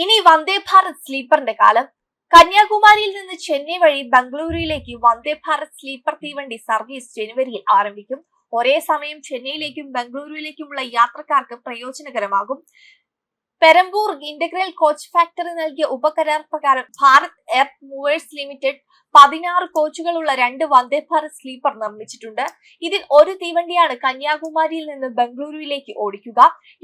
ഇനി വന്ദേ ഭാരത് സ്ലീപ്പറിന്റെ കാലം. കന്യാകുമാരിയിൽ നിന്ന് ചെന്നൈ വഴി ബംഗളൂരുവിലേക്ക് വന്ദേ ഭാരത് സ്ലീപ്പർ തീവണ്ടി സർവീസ് ജനുവരിയിൽ ആരംഭിക്കും. ഒരേ സമയം ചെന്നൈയിലേക്കും ബംഗളൂരുവിലേക്കുമുള്ള യാത്രക്കാർക്ക് പ്രയോജനകരമാകും. പെരമ്പൂർ ഇന്റഗ്രൽ കോച്ച് ഫാക്ടറി നൽകിയ ഉപകരാർ പ്രകാരം ഭാരത് എയർ മൂവേഴ്സ് ലിമിറ്റഡ് പതിനാറ് കോച്ചുകളുള്ള രണ്ട് വന്ദേ ഭാരത് സ്ലീപ്പർ നിർമ്മിച്ചിട്ടുണ്ട്. ഇതിൽ ഒരു തീവണ്ടിയാണ് കന്യാകുമാരിയിൽ നിന്ന് ബംഗളൂരുവിലേക്ക് ഓടിക്കുക.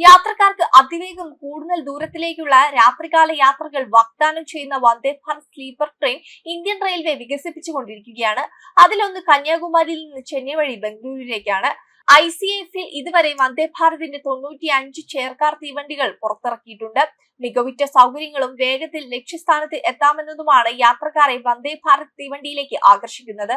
യാത്രക്കാർക്ക് അതിവേഗം കൂടുതൽ ദൂരത്തിലേക്കുള്ള രാത്രികാല യാത്രകൾ വാഗ്ദാനം ചെയ്യുന്ന Vande Bharat sleeper train Indian railway വികസിപ്പിച്ചുകൊണ്ടിരിക്കുകയാണ്. അതിലൊന്ന് കന്യാകുമാരിയിൽ നിന്ന് ചെന്നൈ വഴി ബംഗളൂരുവിലേക്കാണ്. ഐ സി എഫിൽ ഇതുവരെ വന്ദേഭാരതിന്റെ തൊണ്ണൂറ്റി അഞ്ച് ചെയർകാർ തീവണ്ടികൾ പുറത്തിറക്കിയിട്ടുണ്ട്. മികവുറ്റ സൗകര്യങ്ങളും വേഗത്തിൽ ലക്ഷ്യസ്ഥാനത്ത് എത്താമെന്നതുമാണ് യാത്രക്കാരെ വന്ദേ ഭാരത് തീവണ്ടിയിലേക്ക് ആകർഷിക്കുന്നത്.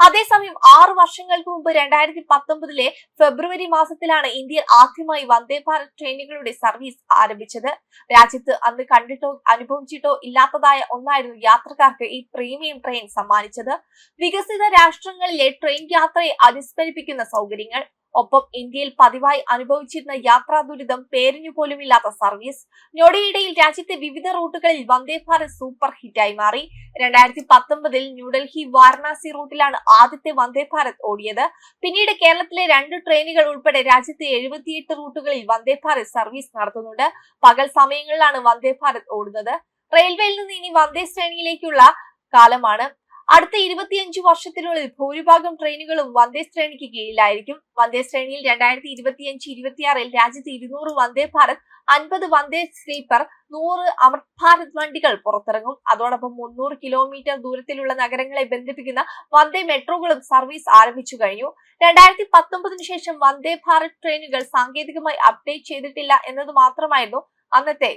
അതേസമയം ആറ് വർഷങ്ങൾക്ക് മുമ്പ് രണ്ടായിരത്തി പത്തൊമ്പതിലെ ഫെബ്രുവരി മാസത്തിലാണ് ഇന്ത്യയിൽ ആദ്യമായി വന്ദേ ഭാരത് ട്രെയിനുകളുടെ സർവീസ് ആരംഭിച്ചത്. രാജ്യത്ത് അന്ന് കണ്ടിട്ടോ അനുഭവിച്ചിട്ടോ ഇല്ലാത്തതായ ഒന്നായിരുന്നു യാത്രക്കാർക്ക് ഈ പ്രീമിയം ട്രെയിൻ സമ്മാനിച്ചത്. വികസിത രാഷ്ട്രങ്ങളിലെ ട്രെയിൻ യാത്രയെ അനുസ്മരിപ്പിക്കുന്ന സൗകര്യങ്ങൾ. ഒപ്പം ഇന്ത്യയിൽ പതിവായി അനുഭവിച്ചിരുന്ന യാത്രാ ദുരിതം പോലുമില്ലാത്ത സർവീസ്. ഞൊടിയിടയിൽ രാജ്യത്തെ വിവിധ റൂട്ടുകളിൽ വന്ദേ ഭാരത് സൂപ്പർ ഹിറ്റായി മാറി. രണ്ടായിരത്തി പത്തൊമ്പതിൽ ന്യൂഡൽഹി വാരണാസി റൂട്ടിലാണ് ആദ്യത്തെ വന്ദേ ഭാരത് ഓടിയത്. പിന്നീട് കേരളത്തിലെ രണ്ട് ട്രെയിനുകൾ ഉൾപ്പെടെ രാജ്യത്തെ എഴുപത്തിയെട്ട് റൂട്ടുകളിൽ വന്ദേ ഭാരത് സർവീസ് നടത്തുന്നുണ്ട്. പകൽ സമയങ്ങളിലാണ് വന്ദേ ഭാരത് ഓടുന്നത്. റെയിൽവേയിൽ നിന്ന് ഇനി വന്ദേ ശ്രേണിയിലേക്കുള്ള കാലമാണ്. അടുത്ത ഇരുപത്തിയഞ്ചു വർഷത്തിനുള്ളിൽ ഭൂരിഭാഗം ട്രെയിനുകളും വന്ദേ ശ്രേണിക്ക് കീഴിലായിരിക്കും. വന്ദേ ശ്രേണിയിൽ രണ്ടായിരത്തി ഇരുപത്തിയഞ്ച് ഇരുപത്തിയാറിൽ രാജ്യത്ത് ഇരുന്നൂറ് വന്ദേ ഭാരത് അൻപത് വന്ദേ സ്ലീപ്പർ നൂറ് അമൃത് ഭാരത് വണ്ടികൾ പുറത്തിറങ്ങും. അതോടൊപ്പം മുന്നൂറ് കിലോമീറ്റർ ദൂരത്തിലുള്ള നഗരങ്ങളെ ബന്ധിപ്പിക്കുന്ന വന്ദേ മെട്രോകളും സർവീസ് ആരംഭിച്ചു കഴിഞ്ഞു. രണ്ടായിരത്തി പത്തൊമ്പതിനു ശേഷം വന്ദേ ഭാരത് ട്രെയിനുകൾ സാങ്കേതികമായി അപ്ഡേറ്റ് ചെയ്തിട്ടില്ല എന്നത് മാത്രമായിരുന്നു അന്നത്തെ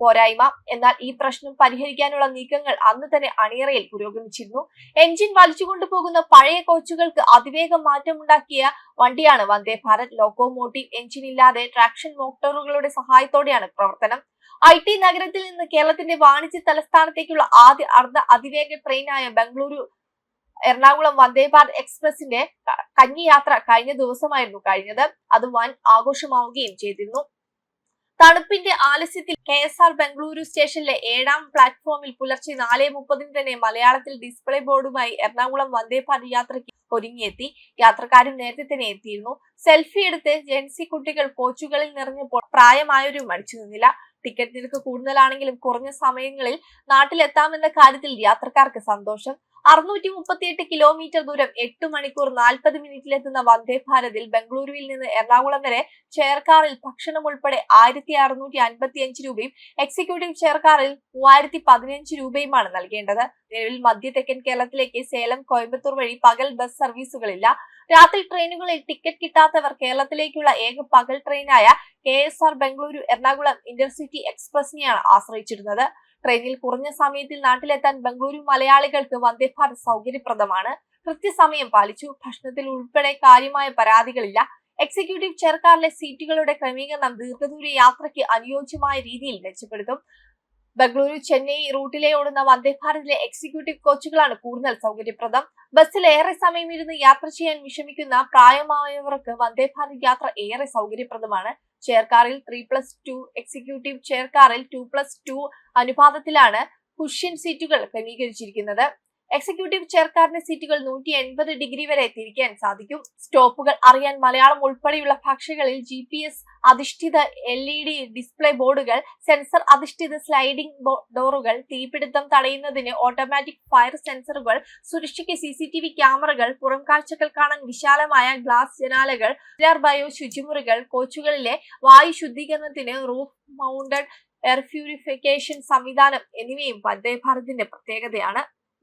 പോരായ്മ. എന്നാൽ ഈ പ്രശ്നം പരിഹരിക്കാനുള്ള നീക്കങ്ങൾ അന്ന് തന്നെ അണിയറയിൽ പുരോഗമിച്ചിരുന്നു. എഞ്ചിൻ വലിച്ചുകൊണ്ടു പോകുന്ന പഴയ കോച്ചുകൾക്ക് അതിവേഗം മാറ്റമുണ്ടാക്കിയ വണ്ടിയാണ് വന്ദേ ഭാരത്. ലോക്കോമോട്ടീവ് എഞ്ചിൻ ഇല്ലാതെ ട്രാക്ഷൻ മോട്ടോറുകളുടെ സഹായത്തോടെയാണ് പ്രവർത്തനം. ഐ ടി നഗരത്തിൽ നിന്ന് കേരളത്തിന്റെ വാണിജ്യ തലസ്ഥാനത്തേക്കുള്ള ആദ്യ അർദ്ധ അതിവേഗ ട്രെയിനായ ബംഗളൂരു എറണാകുളം വന്ദേ ഭാരത് എക്സ്പ്രസിന്റെ കന്നി യാത്ര കഴിഞ്ഞ ദിവസമായിരുന്നു കഴിഞ്ഞത്. അത് വൻ ആഘോഷമാവുകയും ചെയ്തിരുന്നു. തണുപ്പിന്റെ ആലസ്യത്തിൽ കെ എസ് ആർ ബംഗളൂരു സ്റ്റേഷനിലെ ഏഴാം പ്ലാറ്റ്ഫോമിൽ പുലർച്ചെ നാല് മുപ്പതിന് തന്നെ മലയാളത്തിൽ ഡിസ്പ്ലേ ബോർഡുമായി എറണാകുളം വന്ദേ ഭാരത് യാത്രയ്ക്ക് ഒരുങ്ങിയെത്തി. യാത്രക്കാരും നേരത്തെ തന്നെ എത്തിയിരുന്നു. സെൽഫി എടുത്ത് ജെൻസി കുട്ടികൾ കോച്ചുകളിൽ നിറഞ്ഞപ്പോൾ പ്രായമായവരും മടിച്ചു നിന്നില്ല. ടിക്കറ്റ് നിരക്ക് കൂടുതലാണെങ്കിലും കുറഞ്ഞ സമയങ്ങളിൽ നാട്ടിലെത്താമെന്ന കാര്യത്തിൽ യാത്രക്കാർക്ക് സന്തോഷം. അറുന്നൂറ്റി മുപ്പത്തിയെട്ട് കിലോമീറ്റർ ദൂരം എട്ട് മണിക്കൂർ നാൽപ്പത് മിനിറ്റിലെത്തുന്ന വന്ദേ ഭാരതിൽ ബംഗളൂരുവിൽ നിന്ന് എറണാകുളം വരെ ചെയർകാറിൽ ഭക്ഷണം ഉൾപ്പെടെ ആയിരത്തി അറുന്നൂറ്റി അൻപത്തി അഞ്ച് രൂപയും എക്സിക്യൂട്ടീവ് ചെയർകാറിൽ മൂവായിരത്തി പതിനഞ്ച് രൂപയുമാണ് നൽകേണ്ടത്. നിലവിൽ മധ്യ തെക്കൻ കേരളത്തിലേക്ക് സേലം കോയമ്പത്തൂർ വഴി പകൽ ബസ് സർവീസുകളില്ല രാത്രി ട്രെയിനുകളിൽ ടിക്കറ്റ് കിട്ടാത്തവർ കേരളത്തിലേക്കുള്ള ഏക പകൽ ട്രെയിനായ K S R Bengaluru Ernakulam intercity എക്സ്പ്രസിനെയാണ് ആശ്രയിച്ചിരുന്നത്. ട്രെയിനിൽ കുറഞ്ഞ സമയത്തിൽ നാട്ടിലെത്താൻ ബംഗളൂരു മലയാളികൾക്ക് വന്ദേഭാരത് സൗകര്യപ്രദമാണ്. കൃത്യസമയം പാലിച്ചു. ഭക്ഷണത്തിൽ ഉൾപ്പെടെ കാര്യമായ പരാതികളില്ല. എക്സിക്യൂട്ടീവ് ചെയർകാറിലെ സീറ്റുകളുടെ ക്രമീകരണം ദീർഘദൂര യാത്രയ്ക്ക് അനുയോജ്യമായ രീതിയിൽ മെച്ചപ്പെടുത്തും. ബംഗളൂരു ചെന്നൈ റൂട്ടിലെ ഓടുന്ന വന്ദേഭാരതിലെ എക്സിക്യൂട്ടീവ് കോച്ചുകളാണ് കൂടുതൽ സൗകര്യപ്രദം. ബസ്സിൽ ഏറെ സമയം ഇരുന്ന് യാത്ര ചെയ്യാൻ വിഷമിക്കുന്ന പ്രായമായവർക്ക് വന്ദേഭാരത് യാത്ര ഏറെ സൗകര്യപ്രദമാണ്. ചെയർകാറിൽ three plus two executive ചെയർകാറിൽ to plus two അനുപാതത്തിലാണ് കുഷ്യൻ സീറ്റുകൾ ക്രമീകരിച്ചിരിക്കുന്നത്. എക്സിക്യൂട്ടീവ് ചെയർക്കാറിന്റെ സീറ്റുകൾ നൂറ്റി എൺപത് ഡിഗ്രി വരെ തിരിക്കാൻ സാധിക്കും. സ്റ്റോപ്പുകൾ അറിയാൻ മലയാളം ഉൾപ്പെടെയുള്ള ഭാഷകളിൽ ജി പി എസ് അധിഷ്ഠിത എൽ ഇ ഡി ഡിസ്പ്ലേ ബോർഡുകൾ സെൻസർ അധിഷ്ഠിത സ്ലൈഡിംഗ് ഡോറുകൾ തീപിടുത്തം തടയുന്നതിന് ഓട്ടോമാറ്റിക് ഫയർ സെൻസറുകൾ സുരക്ഷയ്ക്ക് സി സി ടി വി ക്യാമറകൾ പുറം കാഴ്ചകൾ കാണാൻ വിശാലമായ ഗ്ലാസ് ജനാലകൾ ബയോ ശുചിമുറികൾ കോച്ചുകളിലെ വായു ശുദ്ധീകരണത്തിന് റൂഫ് മൗണ്ടഡ് എയർ പ്യൂരിഫിക്കേഷൻ സംവിധാനം എന്നിവയും വന്ദേ ഭാരതിന്റെ പ്രത്യേകതയാണ്.